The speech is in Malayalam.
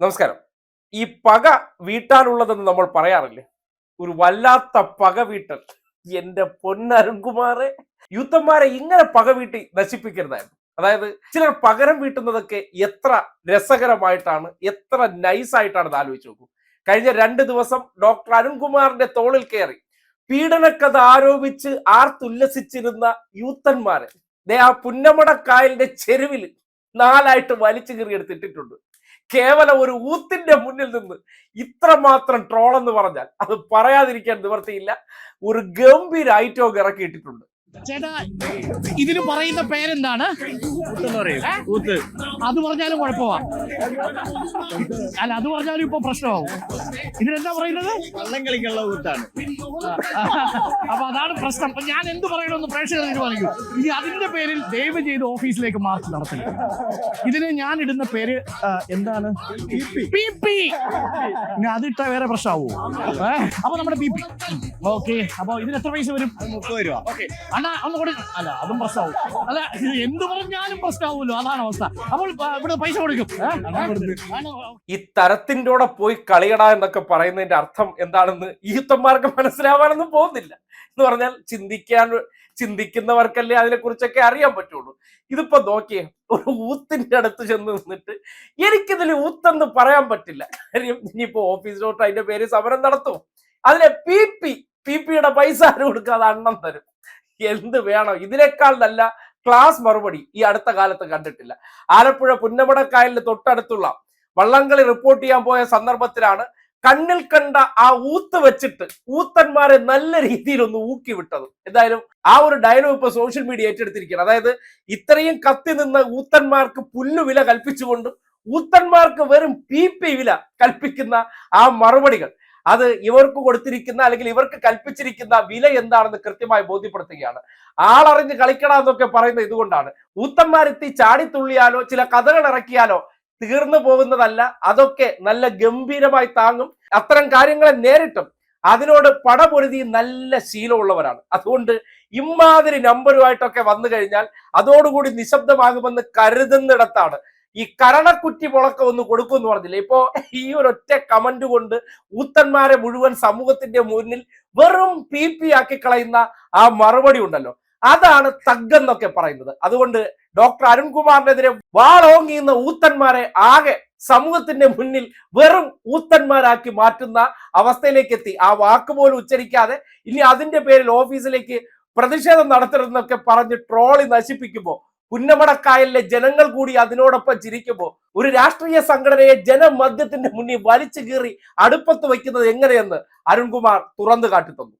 നമസ്കാരം. ഈ പക വീട്ടാനുള്ളതെന്ന് നമ്മൾ പറയാറില്ലേ? ഒരു വല്ലാത്ത പക വീട്ടൽ. എന്റെ പൊന്നരുൺകുമാറെ യൂത്തന്മാരെ ഇങ്ങനെ പക വീട്ടി നശിപ്പിക്കരുതായിരുന്നു. അതായത് ചിലർ പകരം വീട്ടുന്നതൊക്കെ എത്ര രസകരമായിട്ടാണ് എത്ര നൈസായിട്ടാണ് ആലോചിച്ച് നോക്കൂ. കഴിഞ്ഞ രണ്ട് ദിവസം ഡോക്ടർ അരുൺകുമാറിന്റെ തോളിൽ കയറി പീഡനക്കഥ ആരോപിച്ച് ആർത്തുല്ലസിച്ചിരുന്ന യൂത്തന്മാരെ ദേ ആ പുന്നമടക്കായലിന്റെ ചെരുവിൽ നാലായിട്ട് വലിച്ചു കീറിയെടുത്തിട്ടിട്ടുണ്ട് കേവലം ഒരു ഊത്തിന്റെ മുന്നിൽ നിന്ന് ഇത്രമാത്രം ട്രോൾ എന്ന് പറഞ്ഞാൽ അത് പറയാതിരിക്കാൻ നിവർത്തിയില്ല. ഒരു ഗംഭീര ഐറ്റോഗ് ഇറക്കിയിട്ടിട്ടുണ്ട്. ചേട്ടാ ഇതിന് പറയുന്ന പേരെന്താണ്? അത് പറഞ്ഞാലും കുഴപ്പമാ. അല്ല അത് പറഞ്ഞാലും ഇപ്പൊ പ്രശ്നമാവും. ഇതിനെന്താ പറയുന്നത്? വള്ളം കൂത്താണ് അപ്പൊ അതാണ് പ്രശ്നം. അപ്പൊ ഞാൻ എന്ത് പറയണമെന്ന് പ്രേക്ഷകർ തീരുമാനിക്കും ഇനി അതിന്റെ പേരിൽ ദയവ് ചെയ്ത് ഓഫീസിലേക്ക് മാർച്ച് നടത്തില്ല ഇതിന് ഞാൻ ഇടുന്ന പേര് എന്താണ്? P P. അതിട്ട വേറെ പ്രശ്നമാവോ? അപ്പൊ നമ്മുടെ പി പി. ഓക്കെ. അപ്പൊ ഇതിന് എത്ര പൈസ വരും? മുപ്പത് രൂപ. ഓക്കെ. അണ്ണാ ഒന്ന് കൂടി അല്ല അതും പ്രശ്നമാവും. അല്ല എന്ത് പറഞ്ഞാലും പ്രശ്നമാവുമല്ലോ അതാണ് അവസ്ഥ. അപ്പോൾ ഇവിടെ പൈസ കൊടുക്കും. ഈ തരത്തിന്റെ കൂടെ പോയി കളിയടാ എന്നൊക്കെ പറയുന്നതിന്റെ അർത്ഥം എന്താണെന്ന് ഈത്തന്മാർക്ക് മനസ്സിലാവാനൊന്നും പോകുന്നില്ല. എന്ന് പറഞ്ഞാൽ ചിന്തിക്കാൻ ചിന്തിക്കുന്നവർക്കല്ലേ അതിനെക്കുറിച്ചൊക്കെ അറിയാൻ പറ്റുള്ളൂ. ഇതിപ്പോ നോക്കിയേ ഒരു ഊത്തിന്റെ അടുത്ത് ചെന്ന് നിന്നിട്ട് എനിക്കിതിൽ ഊത്തെന്ന് പറയാൻ പറ്റില്ല. കാര്യം ഇനിയിപ്പോ ഓഫീസിലോട്ട് അതിന്റെ പേര് സമരം നടത്തും. അതിലെ പി പി പി പിയുടെ പൈസ ആരും കൊടുക്കാതെ അണ്ണം തരും. എന്ത് വേണം ഇതിനേക്കാൾ നല്ല ക്ലാസ് മറുപടി ഈ അടുത്ത കാലത്ത് കണ്ടിട്ടില്ല. ആലപ്പുഴ പുന്നമടക്കായലിന് തൊട്ടടുത്തുള്ള വള്ളംകളി റിപ്പോർട്ട് ചെയ്യാൻ പോയ സന്ദർഭത്തിലാണ് കണ്ണിൽ കണ്ട ആ ഊത്ത് വെച്ചിട്ട് ഊത്തന്മാരെ നല്ല രീതിയിൽ ഒന്ന് ഊക്കി വിട്ടത്. എന്തായാലും ആ ഒരു ഡയലോഗ് ഇപ്പൊ സോഷ്യൽ മീഡിയ ഏറ്റെടുത്തിരിക്കുകയാണ്. അതായത് ഇത്രയും കത്തി നിന്ന് ഊത്തന്മാർക്ക് പുല്ലുവില കൽപ്പിച്ചുകൊണ്ട് ഊത്തന്മാർക്ക് വെറും പി പി വില കൽപ്പിക്കുന്ന ആ മറുപടികൾ. അത് ഇവർക്ക് കൊടുത്തിരിക്കുന്ന അല്ലെങ്കിൽ ഇവർക്ക് കൽപ്പിച്ചിരിക്കുന്ന വില എന്താണെന്ന് കൃത്യമായി ബോധ്യപ്പെടുത്തുകയാണ്. ആളറിഞ്ഞ് കളിക്കണ എന്നൊക്കെ പറയുന്നത് ഇതുകൊണ്ടാണ്. ഊത്തന്മാരെത്തി ചാടിത്തുള്ളിയാലോ ചില കഥകൾ ഇറക്കിയാലോ തീർന്നു പോകുന്നതല്ല. അതൊക്കെ നല്ല ഗംഭീരമായി താങ്ങും. അത്തരം കാര്യങ്ങളെ നേരിട്ടും അതിനോട് പടപൊരുതി നല്ല ശീലമുള്ളവരാണ്. അതുകൊണ്ട് ഇമാതിരി നമ്പറുമായിട്ടൊക്കെ വന്നു കഴിഞ്ഞാൽ അതോടുകൂടി നിശബ്ദമാകുമെന്ന് കരുതുന്നിടത്താണ് ഈ കരണക്കുറ്റി മുളക്കം ഒന്ന് കൊടുക്കും എന്ന് പറഞ്ഞില്ലേ? ഇപ്പോ ഈ ഒറ്റ കമന്റ് കൊണ്ട് ഊത്തന്മാരെ മുഴുവൻ സമൂഹത്തിന്റെ മുന്നിൽ വെറും പി പി ആക്കി കളയുന്ന ആ മറുപടി ഉണ്ടല്ലോ. അതാണ് തഗ്ഗെന്നൊക്കെ പറയുന്നത്. അതുകൊണ്ട് ഡോക്ടർ അരുൺകുമാറിനെതിരെ വാളോങ്ങിയുന്ന ഊത്തന്മാരെ ആകെ സമൂഹത്തിന്റെ മുന്നിൽ വെറും ഊത്തന്മാരാക്കി മാറ്റുന്ന അവസ്ഥയിലേക്ക് എത്തി. ആ വാക്ക് പോലും ഉച്ചരിക്കാതെ ഇനി അതിന്റെ പേരിൽ ഓഫീസിലേക്ക് പ്രതിഷേധം നടത്തരുതെന്നൊക്കെ പറഞ്ഞ് ട്രോളി നശിപ്പിക്കുമ്പോൾ പുന്നമടക്കായലിലെ ജനങ്ങൾ കൂടി അതിനോടൊപ്പം ചിരിക്കുമ്പോൾ ഒരു രാഷ്ട്രീയ സംഘടനയെ ജനമദ്യത്തിന്റെ മുന്നിൽ വലിച്ചു കീറി അടുപ്പത്ത് വയ്ക്കുന്നത് എങ്ങനെയെന്ന് അരുൺകുമാർ തുറന്നു കാട്ടിത്തന്നു.